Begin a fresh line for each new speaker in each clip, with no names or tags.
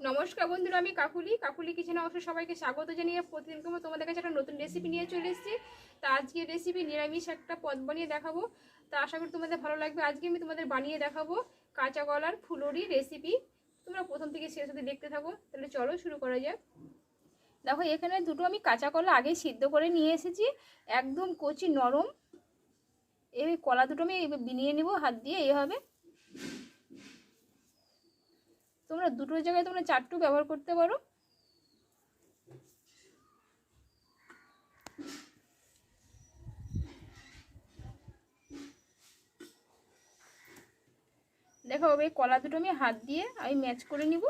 নমস্কার বন্ধুরা, আমি কাকুলি। কাকুলি কিচেনে অবশ্য সবাইকে স্বাগত জানিয়ে প্রতিদিনকে তোমাদের কাছে একটা নতুন রেসিপি নিয়ে চলে এসেছি। তা আজকে রেসিপি নিরামিষ একটা পদ বানিয়ে দেখাবো। তা আশা করি তোমাদের ভালো লাগবে। আজকে আমি তোমাদের বানিয়ে দেখাবো কাঁচা কলার ফুলুরি রেসিপি তোমরা প্রথম থেকে শেষ অবধি দেখতে থাকো, তাহলে চলো শুরু করা যাক। দেখো, এখানে দুটো আমি কাঁচা কলা আগে সিদ্ধ করে নিয়ে এসেছি। একদম কচি নরম। এই কলা দুটো আমি বিনিয়ে নেব, হাত দিয়ে এইভাবে তোমরা দুটোর জায়গায় তোমরা চারটু ব্যবহার করতে পারো। দেখো এই কলা দুটো আমি হাত দিয়ে আমি ম্যাচ করে নিব।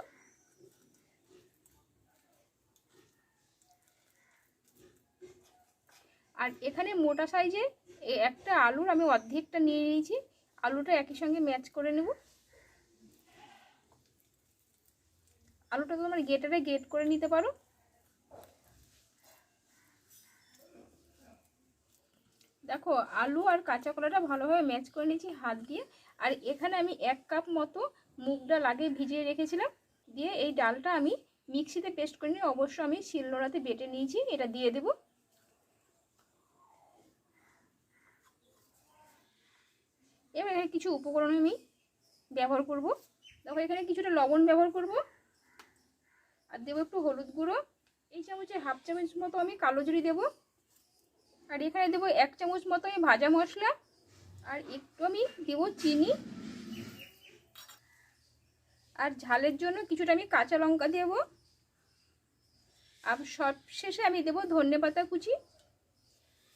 আর এখানে মোটা সাইজে একটা আলুর আমি অর্ধেকটা নিয়ে নিয়েছি। আলুটা একই সঙ্গে ম্যাচ করে নেব। আলুটা তোমার গেটারে গেট করে নিতে পারো। দেখো, আলু আর কাঁচা কলাটা ভালোভাবে ম্যাচ করে নিয়েছি হাত দিয়ে। আর এখানে আমি এক কাপ মতো মুগ ডাল আগে ভিজিয়ে রেখেছিলাম। দিয়ে এই ডালটা আমি মিক্সিতে পেস্ট করে নিয়ে অবশ্য আমি শিলনোড়াতে বেটে নিয়েছি, এটা দিয়ে দেব। এবার এখানে কিছু উপকরণ আমি ব্যবহার করব। দেখো, এখানে কিছুটা লবণ ব্যবহার করব। আর দেবো একটু হলুদ গুঁড়ো। এই চামচে হাফ চামচ মতো আমি কালো জিরি দেবো। আর এখানে দেবো এক চামচ মতো আমি ভাজা মশলা। আর একটু আমি দেবো চিনি। আর ঝালের জন্য কিছুটা আমি কাঁচা লঙ্কা দেব। আর সব শেষে আমি দেবো ধনে পাতা কুচি।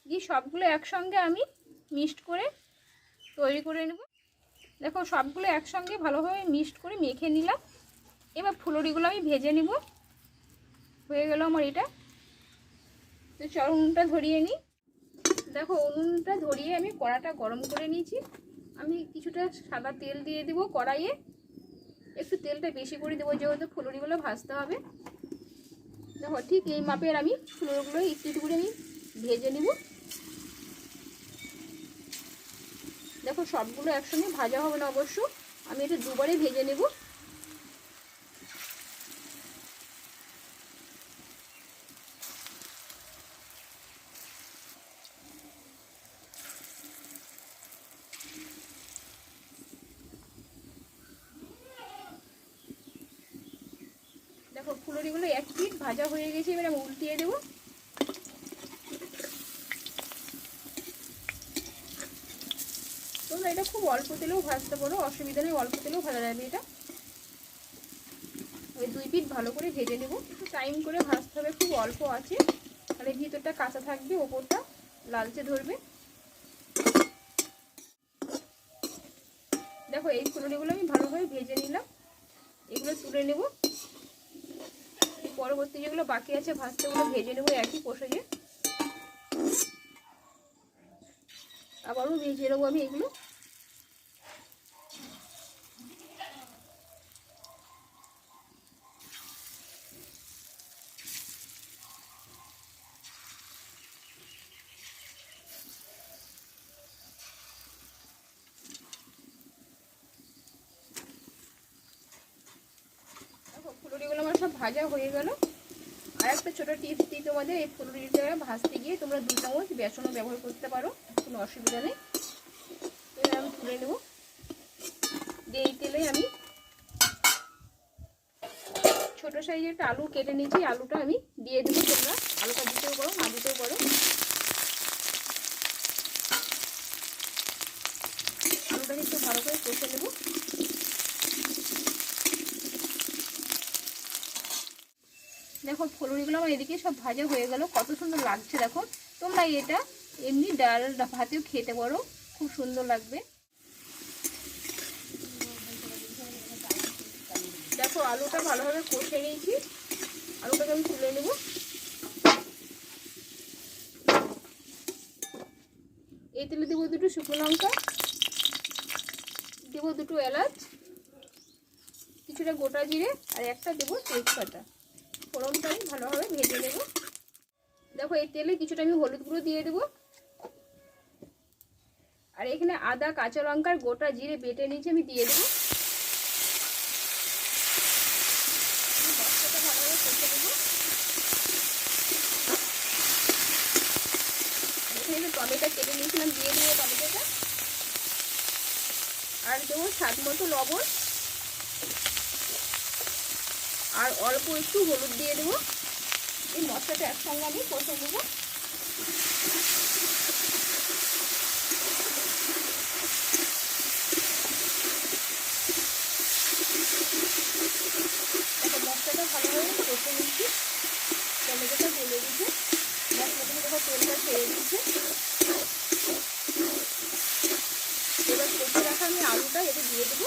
দিয়ে সবগুলো একসঙ্গে আমি মিক্সড করে তৈরি করে নেব। দেখো সবগুলো একসঙ্গে ভালোভাবে মিক্সড করে মেখে নিলাম। এবার ফুলুরিগুলো আমি ভেজে নিব। হয়ে গেল আমার এটা। তো চল উনুনটা ধরিয়ে নিই। দেখো, উনুনটা ধরিয়ে আমি কড়াটা গরম করে নিয়েছি। আমি কিছুটা সাদা তেল দিয়ে দিব কড়াইয়ে। একটু তেলটা বেশি করে দেবো, যেহেতু ফুলুরিগুলো ভাজতে হবে। দেখো, ঠিক এই মাপের আমি ফুলুরিগুলো একটু একটু করে আমি ভেজে নিব। দেখো, সবগুলো একসঙ্গে ভাজা হবে না অবশ্য। আমি এটা দুবারে ভেজে নেব। ফুলরিগুলো এক পিট ভাজা হয়ে গেছে, এবার আমি উল্টিয়ে দেবো। তোমরা এটা খুব অল্প তেলেও ভাজতে পারো, অসুবিধা নেই, অল্প তেলেও ভাজা যাবে এটা। ওই দুই পিট ভালো করে ভেজে নেব। একটু টাইম করে ভাজতে হবে, খুব অল্প আছে। তাহলে ভিতরটা কাঁচা থাকবে, ওপরটা লালচে ধরবে। দেখো, এই ফুলনিগুলো আমি ভালোভাবে ভেজে নিলাম। এগুলো তুলে নেব। পরবর্তী যেগুলো বাকি আছে ভাজতে ওগুলো ভেজে নেব একই যে আবারও ভেজে নেব আমি এগুলো ফুলুরিগুলো আমার সব ভাজা হয়ে গেল। আর একটা ছোটো টিপস দিই তোমাদের, এই ফুলুরিটা ভাজতে গিয়ে তোমরা দু চামচ বেসনও ব্যবহার করতে পারো, কোনো অসুবিধা নেই। আমি তুলে নেব। দিয়ে তেলে আমি ছোটো সাইজের একটা আলু কেটে নিয়েছি আলুটা আমি দিয়ে দেবো তোমরা। আলুটা দিতেও পারো, না দিতেও পারো। আলুটাকে একটু ভালো করে কষে নেব। দেখো, ফুলুরিগুলো আমার এদিকে সব ভাজা হয়ে গেল। কত সুন্দর লাগছে, দেখো। তোমরা এটা এমনি ডাল ভাতেও খেতে পারো। খুব সুন্দর লাগবে। দেখো, আলুটা ভালোভাবে কষে নিয়েছি। আলুটাকে আমি তুলে নেব। এই তেলে দেবো দুটো শুকনো লঙ্কা। দেবো দুটো এলাচ। কিছুটা গোটা জিরে আর একটা দেবো তেজপাতা। ফোড়নটা আমি ভালোভাবে ভেজে নেব। দেখো, এই তেলে কিছুটা আমি হলুদ গুঁড়ো দিয়ে দেবো। আর এখানে আদা, কাঁচা লঙ্কার গোটা জিরে বেটে নিয়েছি, আমি দিয়ে দেবো। মশলাটা ভালোভাবে দেবো এখানে টমেটো কেটে নিয়েছিলাম, দিয়ে দেবো টমেটোটা। আর দেবো স্বাদ মতো লবণ। আর অল্প একটু হলুদ দিয়ে দেবো। এই মশলাটা একসঙ্গে আমি কষে দেখো মশলাটা ভালোভাবে কষে নিচ্ছি। টমেটোটা গলে দিচ্ছে মশলা থেকে দেখো তেলটা ছেড়ে দিচ্ছে এবার কষে রাখা আমি আলুটা এতে দিয়ে দেবো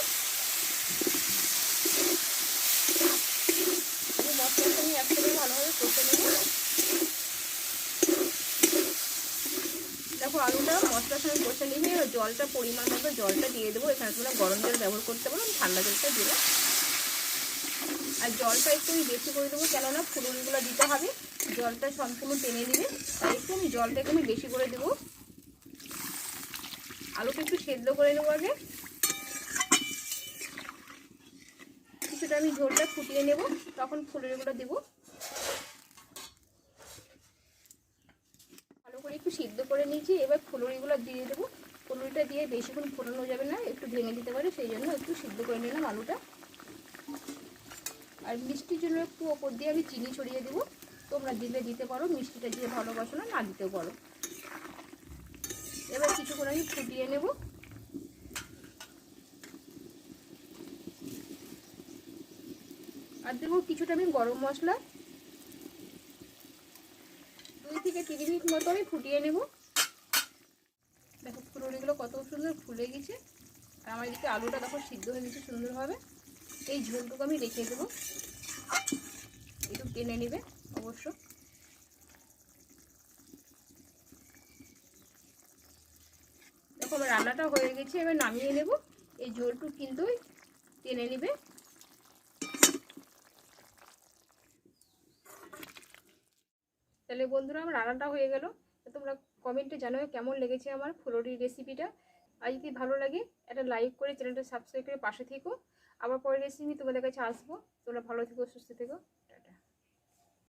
এই মশলাটা আমি একসাথে ভালোভাবে কষে নেব দেখো আলুটা মশলার সঙ্গে কষে নিয়ে জলটা পরিমাণ মতো জলটা দিয়ে দেবো। এখানে তোমরা গরম জল ব্যবহার করতে পারো ঠান্ডা জলটা দিলাম আর জলটা একটু বেশি করে দেবো, কেননা ফুলনগুলো দিতে হবে। জলটা সম্পূর্ণ টেনে নেবে। তাই একটু আমি জলটা একটু বেশি করে দেবো। আলুটা একটু সেদ্ধ করে নেব আগে। কিছুটা আমি ঝোলটা ফুটিয়ে নেব, তখন ফুলনগুলো দেবো। ভালো করে একটু সিদ্ধ করে নিয়েছি, এবার ফুলুরিগুলো দিয়ে দেবো। ফুলুরিটা দিয়ে বেশিক্ষণ ফোটানো যাবে না, একটু ভেঙে দিতে পারে, সেই জন্য একটু সিদ্ধ করে নিলাম আলুটা। আর মিষ্টির জন্য একটু ওপর দিয়ে আমি চিনি ছড়িয়ে দেবো। তোমরা দিলে দিতে পারো, মিষ্টিটা দিয়ে ভালোবাসো না না দিতেও পারো। এবার কিছুক্ষণ আমি ফুটিয়ে নেব। আর দেবো কিছুটা আমি গরম মশলা। দুই থেকে তিন মিনিট মতো আমি ফুটিয়ে নেব। ফুলুরিগুলো কত সুন্দর ফুলে গেছে। আর আমার এদিকে আলুটা দেখো সিদ্ধ হয়ে গেছে সুন্দরভাবে। এই ঝোলটুকু আমি রেখে দেবো। একটু টেনে নেবে অবশ্য। দেখো আমার রান্নাটা হয়ে গেছে, এবার নামিয়ে নেব। এই ঝোলটু কিন্তু টেনে নেবে। তাহলে বন্ধুরা, আমার রান্নাটা হয়ে গেল। তোমরা কমেন্টে জানাবে কেমন লেগেছে আমার ফুলরির রেসিপিটা আর যদি ভালো লাগে, একটা লাইক করে চ্যানেলটা সাবস্ক্রাইব করে পাশে থেকো। আবার পরের রেসিপি তোমাদের কাছে আসব। তোমরা ভালো থেকো, সুস্থ থেকো।